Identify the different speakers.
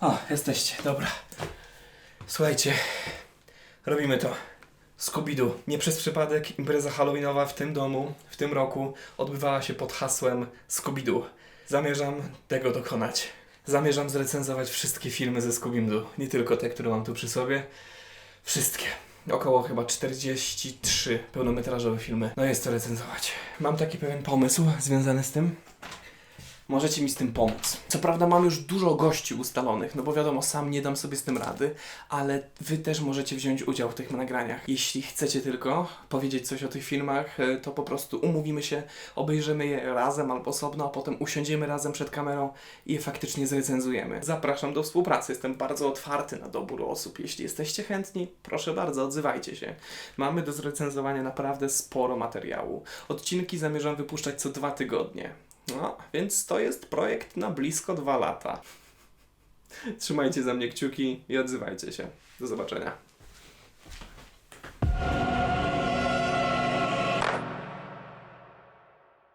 Speaker 1: O, jesteście, dobra. Słuchajcie, robimy to. Scooby-Doo. Nie przez przypadek impreza halloweenowa w tym domu, w tym roku odbywała się pod hasłem Scooby-Doo. Zamierzam tego dokonać. Zamierzam zrecenzować wszystkie filmy ze Scooby-Doo. Nie tylko te, które mam tu przy sobie. Wszystkie. Około chyba 43 pełnometrażowe filmy. No jest to recenzować. Mam taki pewien pomysł związany z tym. Możecie mi z tym pomóc. Co prawda mam już dużo gości ustalonych, no bo wiadomo, sam nie dam sobie z tym rady, ale wy też możecie wziąć udział w tych nagraniach. Jeśli chcecie tylko powiedzieć coś o tych filmach, e, to po prostu umówimy się, obejrzymy je razem albo osobno, a potem usiądziemy razem przed kamerą i je faktycznie zrecenzujemy. Zapraszam do współpracy, jestem bardzo otwarty na dobór osób. Jeśli jesteście chętni, proszę bardzo, odzywajcie się. Mamy do zrecenzowania naprawdę sporo materiału. Odcinki zamierzam wypuszczać co dwa tygodnie. No, więc to jest projekt na blisko dwa lata. Trzymajcie za mnie kciuki i odzywajcie się. Do zobaczenia.